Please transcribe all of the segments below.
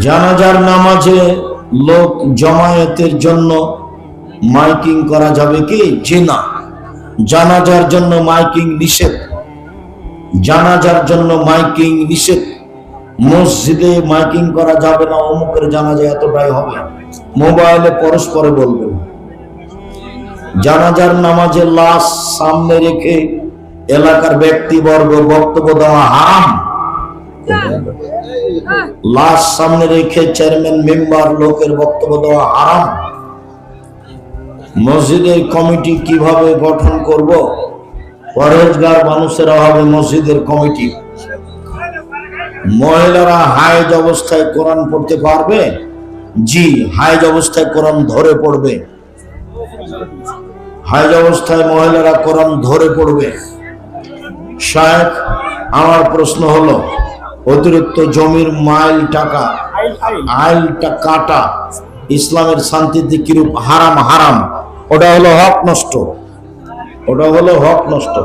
জানাজার নামাজে লোক জমায়েতের জন্য মাইকিং করা যাবে কি? জি না। জানাজার জন্য মাইকিং নিষেধ। জানাজার জন্য মাইকিং নিষেধ। মসজিদে মাইকিং করা যাবে না, অমুকের জানাজা এতটাই হবে। মোবাইলে পরস্পরে বলবেন জানাজার নামাজে লাশ সামনে রেখে এলাকার ব্যক্তিবর্গ বক্তব্য দেওয়া হারাম। লাশ সামনে রেখে চেয়ারম্যান, মেম্বার, লোকের বক্তব্য দেওয়া হারাম। মসজিদের কমিটি কীভাবে গঠন করব? পরেজগার মানুষের অভাবে মসজিদের কমিটি। মহিলারা হায়েজ অবস্থায় কোরআন পড়তে পারবে? জি, হায়েজ অবস্থায় কোরআন ধরে পড়বে। হায়েজ অবস্থায় মহিলারা কোরআন ধরে পড়বে। শায়েখ, আমার প্রশ্ন হলো অতিরিক্ত জমির মাইল টাকা আইলটা কাটা, ইসলামের শান্তিতে কিরূপ হারাম হারাম, ওটা হলো হক নষ্ট। ওটা হলো হক নষ্ট।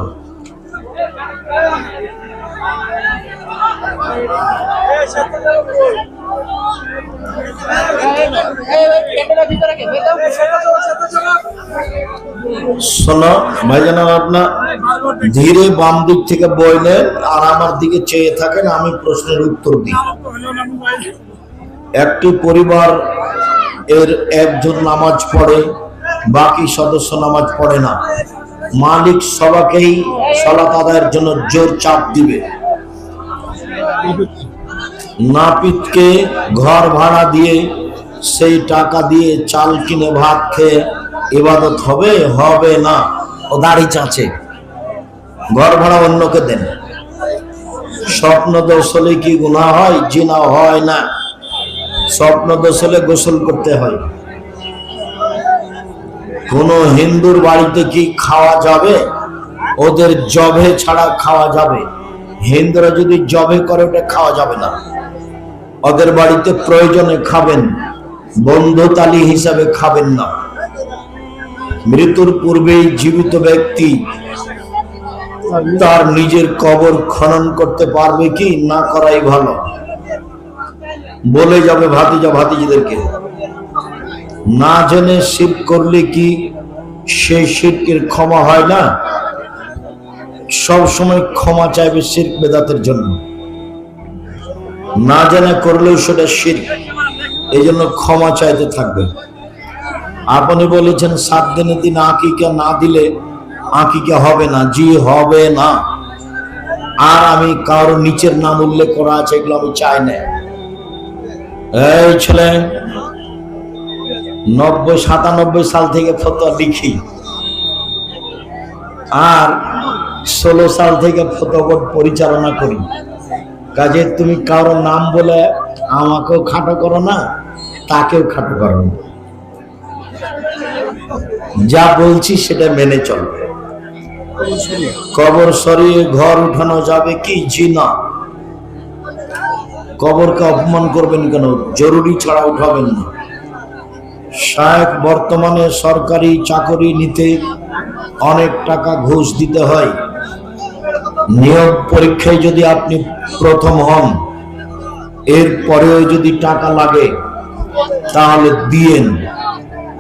শোনো আপনার ধীরে বাম দিক থেকে বইলেন আর আমার দিকে চেয়ে থাকেন, আমি প্রশ্নের উত্তর দিই। একটি পরিবার এর একজন নামাজ পড়ে, বাকি সদস্য নামাজ পড়ে না। মালিক সবাকেই সলাত আদায়ের জন্য জোর চাপ দিবে। নাপিতকে ঘর ভাড়া দিয়ে সেই টাকা দিয়ে চাল কিনে ভাত খেয়ে ইবাদত হবে হবে না? ও দাড়ি চাচে। ঘর ভাড়া অন্যকে দেন। স্বপ্ন দোষ হলে কি গুণা হয়? জিনা হয় না। স্বপ্ন দোষ হলে গোসল করতে হয়। কোন হিন্দুর বাড়িতে কি খাওয়া যাবে? ওদের জবে ছাড়া খাওয়া যাবে। হিন্দুরা যদি জবে করে, ওটা খাওয়া যাবে না। ওদের বাড়িতে প্রয়োজনে খাবেন। বন্ধুতালি হিসাবে খাবেন না। মৃত্যুর পূর্বেই জীবিত ব্যক্তি তার নিজের কবর খনন করতে পারবে কি না করাই ভালো। বলে যাবে ভাতিজা ভাতিজিদেরকে, না জেনে শির করলে কি সেই শিরকের ক্ষমা হয় না? সব সময় ক্ষমা চাইবে শির বেদাতের জন্য। না জেনে করলেও সেটা শির। এই জন্য ক্ষমা চাইতে থাকবে। আপনি বলেছেন, সাত দিনের দিন আঁকিকে না দিলে আঁকিকে হবে না। জি, হবে না। আর আমি কারও নিচের নাম উল্লেখ করা আছে, এগুলো আমি চাই না। এই ছেলে, নব্বই, সাতানব্বই সাল থেকে ফটো লিখি। আর ষোলো সাল থেকে ফটোবোর্ড পরিচালনা করি। কাজে তুমি কারও নাম বলে আমাকেও খাটো করো না। তাকেও খাটো করো না। যা বলছি সেটা মেনে চলবে কবর সরিয়ে ঘর উঠানো যাবে কি জি না কবরকে অপমান করবেন কেন? জরুরি ছাড়া উঠাবেন না। শায়েক বর্তমানে সরকারি চাকরি নিতে অনেক টাকা ঘুষ দিতে হয়। নিয়োগ পরীক্ষায় যদি আপনি প্রথম হন এর পরেও যদি টাকা লাগে তাহলে দিয়েন।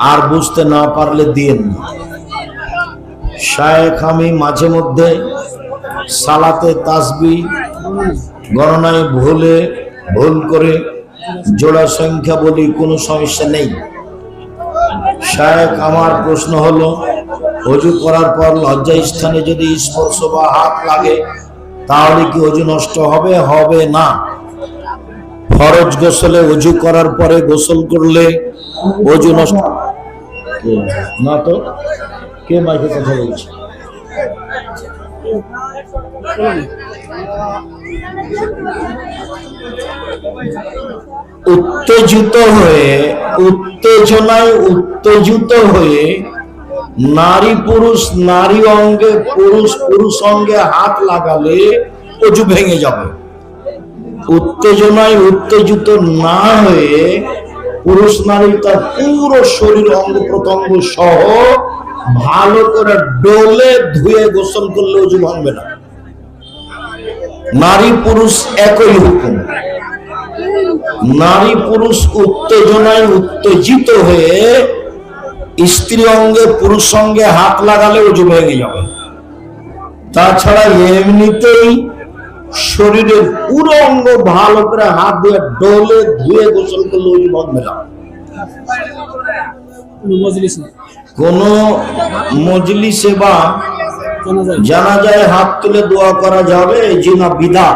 আর বুঝতে না পারলে দিয়েন শায়েখ আমি মাঝে মধ্যে সালাতে তাসবি গণনায় ভুলে ভুল করে জোড়া সংখ্যা বলি, কোনো সমস্যা নেই। শায়েখ, আমার প্রশ্ন হলো, অজু করার পর লজ্জা স্থানে যদি স্পর্শ বা হাত লাগে, তাহলে কি অজু নষ্ট হবে? হবে না। ফরজ গোসলে অজু করার পরে গোসল করলে অজু নষ্ট না তো? কে মাইকে কথা বলছে? উত্তেজিত হয়ে, উত্তেজনায় উত্তেজিত হয়ে নারী পুরুষ নারী অঙ্গে পুরুষ পুরুষ অঙ্গে হাত লাগালে অজু ভেঙে যাবে। উত্তেজনায় উত্তেজিত না হয়ে পুরুষ নারী তার পুরো শরীর অঙ্গ প্রত্যঙ্গ সহ ভালো করে ডোলে ধুয়ে গোসল করলে অজু ভাঙবে না। নারী পুরুষ একই হুকুম। নারী পুরুষ উত্তেজনায় উত্তেজিত হয়ে স্ত্রী অঙ্গে পুরুষ সঙ্গে হাত লাগালে উজু ভেঙে যাবে তাছাড়া এমনিতেই শরীরের পুরো অঙ্গ ভালো করে হাত দিয়ে ডলে ধুয়ে গোসল করলে না মজলিস না কোন মজলিসে বা জানা যায় হাত তুলে দোয়া করা যাবে যে না বিধা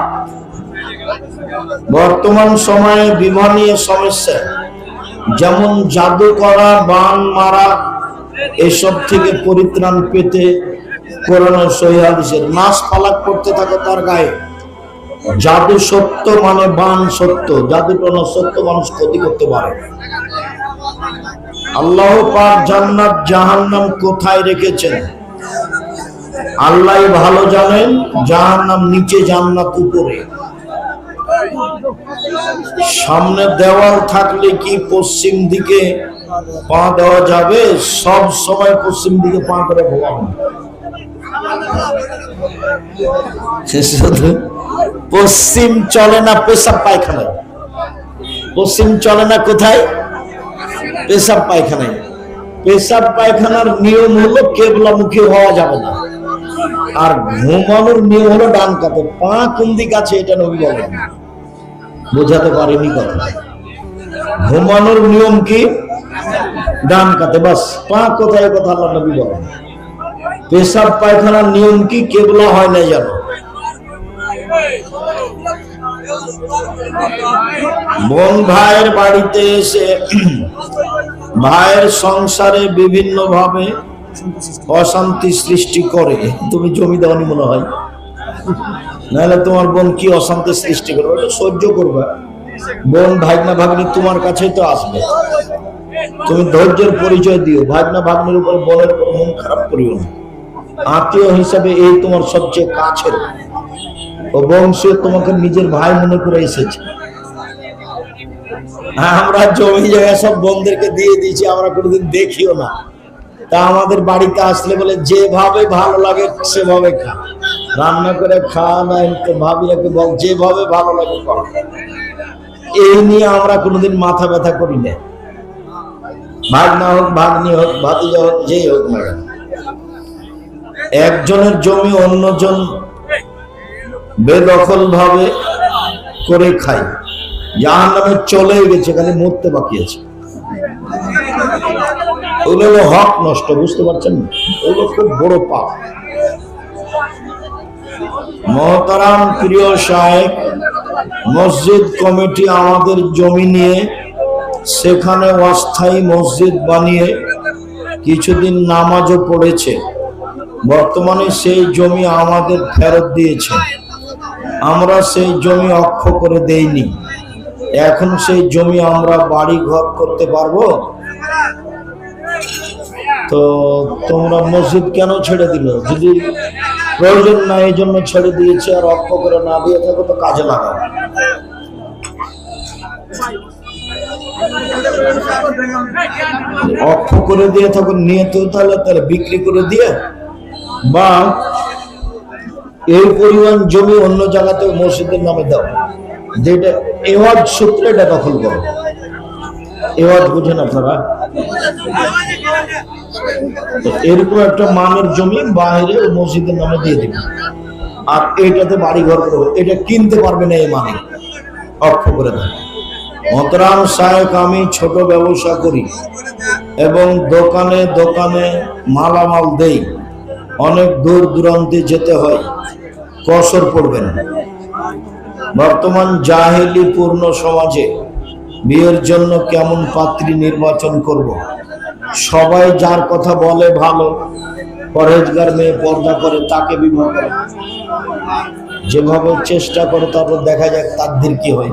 বর্তমান সময়ে বিবাহ নিয়ে সমস্যা। যেমন জাদু করা বান মারা এসব থেকে পরিত্রাণ পেতে করোনা সহিদের নাচ পালাক করতে থাকে তার গায়ে। জাদু সত্য মানে বান সত্য। জাদু টনা সত্য মানুষ ক্ষতি করতে পারে আল্লাহ পাক জান্নাত জাহান্নাম কোথায় রেখেছেন? আল্লাহ ভালো জানেন, জাহান্নাম নিচে জান্নাত উপরে। সামনে দেওয়াল থাকলে কি পশ্চিম দিকে পা দেওয়া যাবে? সব সময় পশ্চিম দিকে পা করে ভোগান পশ্চিম চলে না পেশাব পায়খানায় পশ্চিম চলে না কোথায়? পেশাব পায়খানায়। পেশাব পায়খানার নিয়ম হলো কেবলামুখী হওয়া যাবে না। আর ঘুমানোর নিয়ম হলো ডান কাতে পা কোন দিক আছে এটা নবী বোঝাতে পারিনি কথা। ঘুমানোর নিয়ম কি? ডান কাতে বাস, পা কোথায় কথা আল্লাহ নবী বলেন। পেশাব পায়খানার নিয়ম কি? কেবলা হয় না জানো বোন ভাইয়ের বাড়িতে এসে ভাইয়ের সংসারে বিভিন্ন ভাবে অশান্তি সৃষ্টি করে। তুমি জমি মনে হয়। নাহলে তোমার বোন কি অশান্তি সৃষ্টি করবে? সহ্য করবে। বোন ভাগনা ভাগ্নি তোমার কাছেই তো আসবে। তুমি ধৈর্যের পরিচয় দিও। ভাগনা ভাগ্নির উপর বোনের উপর মন খারাপ করিও না। আত্মীয় হিসাবে এই তোমার সবচেয়ে কাছের ও বংশীয় তোমাকে নিজের ভাই মনে করে এসেছে। আমরা জমি জায়গা সব বোনদেরকে দিয়ে দিয়েছি, আমরা কোনোদিন দেখিও না। তা আমাদের বাড়িতে আসলে বলে, যেভাবে ভালো লাগে সেভাবে খা। রান্না করে খাওয়া না তো ভাবিয়াকে বল যেভাবে ভালো লাগে এই নিয়ে আমরা কোনোদিন মাথা ব্যথা করি না ভাগনা হোক, ভাগ্নি হোক, ভাতিজা হোক, যেই হোক না। একজনের জমি অন্যজন বেদখল ভাবে করে খায়। যাহার নামে চলে গেছে, খালি মরতে বাকি আছে। ওগুলো হক নষ্ট, বুঝতে পারছেন না? ওগুলো খুব বড় পাপ। মহতারাম প্রিয় সাহেব মসজিদ কমিটি আমাদের জমি নিয়ে সেখানে অস্থায়ী মসজিদ বানিয়ে কিছুদিন নামাজও পড়েছে। বর্তমানে সেই জমি আমাদের ফেরত দিয়েছে। আমরা সেই জমি অক্ষ করে দেইনি। এখন সেই জমি আমরা বাড়ি ঘর করতে পারব? তো তোমরা মসজিদ কেন ছেড়ে দিল? যদি প্রয়োজন না, এই জন্য ছেড়ে দিয়েছে আর অক্ষ করে না দিয়ে থাকো তো কাজে লাগাও। অক্ষ করে দিয়ে থাকো, নিয়ে তো তাহলে তাহলে বিক্রি করে দিয়ে বা এই পরিমাণ জমি অন্য জায়গাতে মসজিদের নামে দাও। যেটা এওয়াজ সূত্রে এটা দখল করো। এওয়াজ বুঝেন আপনারা? এরকম একটা মানের জমি বাইরে মসজিদের নামে দিয়ে দেবে। আর এইটাতে বাড়ি ঘর করবে এটা কিনতে পারবে না এই মানে। অক্ষ করে দেয় মতরাম সাহেব, আমি ছোট ব্যবসা করি এবং দোকানে দোকানে মালামাল দেই। অনেক দূর দূরান্তে যেতে হয়। কসর পড়বেন বর্তমান জাহেলি পূর্ণ সমাজে বিয়ের জন্য কেমন পাত্রী নির্বাচন করব। সবাই যার কথা বলে ভালো পরেজগার মেয়ে পর্দা করে তাকে বিবাহ করে। যেভাবে চেষ্টা করে তারপর দেখা যাক তাদের কি হয়।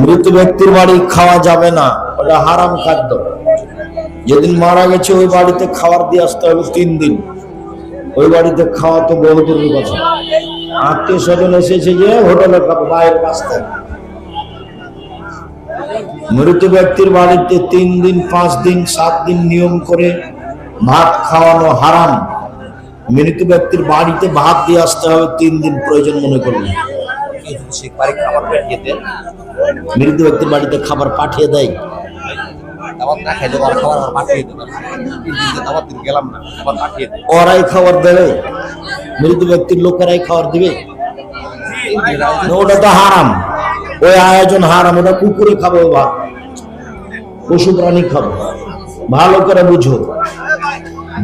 মৃত ব্যক্তির বাড়ি খাওয়া যাবে না, ওটা হারাম খাদ্য। যেদিন মারা গেছে ওই বাড়িতে খাবার দিয়ে আসতে হবে তিন দিন। ওই বাড়িতে খাওয়া তো বহু দূরের কথা। আত্মীয় স্বজন এসেছে যে হোটেলে খাব বাইরের রাস্তায়। মৃত ব্যক্তির বাড়িতে তিন দিন পাঁচ দিন সাত দিন নিয়ম করে ভাত খাওয়ানো হারাম। মৃত ব্যক্তির বাড়িতে ভাত দিয়ে আসতে হবে তিন দিন প্রয়োজন মনে করবে মৃত ব্যক্তির বাড়িতে খাবার পাঠিয়ে দেয়। না খাইলে খাবার পাঠিয়ে দিন গেলাম না পাঠিয়ে ওরাই খাবার দেবে। মৃত ব্যক্তির লোকেরাই খাবার দিবে। ওটা তো হারাম। ওই আয়োজন হারাম, ওটা কুকুরে খাবে ভাত পশু প্রাণী খাবে। ভালো করে বুঝো।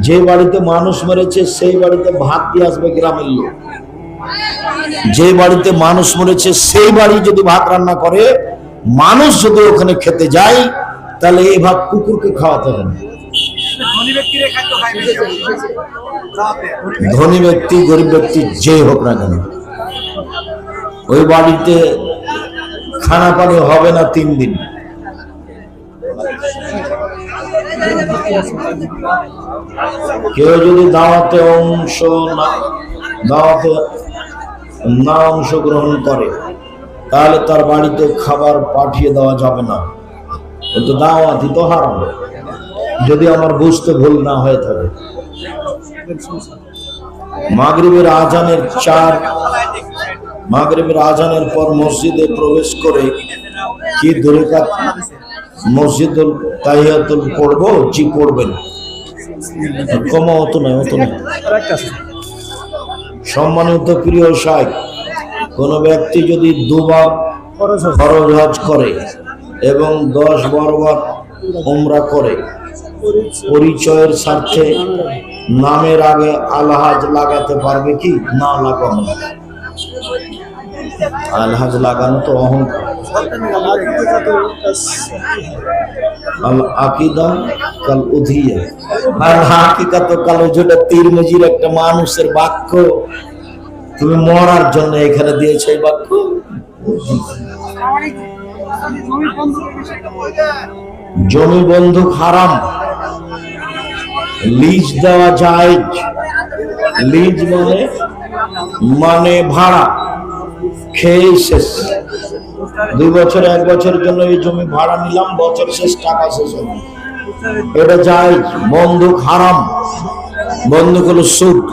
যে বাড়িতে মানুষ মরেছে, সেই বাড়িতে ভাত দিয়ে আসবে গ্রামের লোক। যে বাড়িতে মানুষ মরেছে, সেই বাড়ি যদি ভাত রান্না করে, মানুষ যদি ওখানে খেতে যায় তাহলে এই ভাত কুকুরকে খাওয়াতে হবে ধনী ব্যক্তি গরিব ব্যক্তি যে হোক না কেন। ওই বাড়িতে খানা পানি হবে না তিন দিন। কেউ যদি দাওয়াতে অংশ না দাওয়াতে না অংশগ্রহণ করে তাহলে তার বাড়িতে খাবার পাঠিয়ে দেওয়া যাবে না। ও তো দাওয়াতি তো হারাম। যদি আমার বুঝতে ভুল না হয়ে থাকে। মাগরিবের আজানের চার মাগরিবের আজানের পর মসজিদে প্রবেশ করে কি দরিকাত মসজিদুল তাহিয়াতুল পড়ব জি পড়বেন? কমা অত নয় অত নয় সম্মানিত প্রিয় সাহেব, কোনো ব্যক্তি যদি দুবার ফরজ হজ করে এবং দশ বারোবার উমরা করে। পরিচয়ের স্বার্থে নামের আগে আলহাজ লাগাতে পারবে কি? না লাগানো। আলহাজ লাগানো তো আল কাল উধিয়া। তো কাল যেটা একটা মানুষের বাক্য, তুমি মরার জন্য এখানে দিয়েছ বাক্য? জমি বন্ধুক হারাম। লিজ দেওয়া যায়। লিজ মানে মানে ভাড়া। খেয়ে শেষ। দুই বছর এক বছরের জন্য এই জমি ভাড়া নিলাম, বছর শেষ, টাকা শেষ হবে এটা যায়। বন্ধুক হারাম। বন্ধুক হলো সুদ।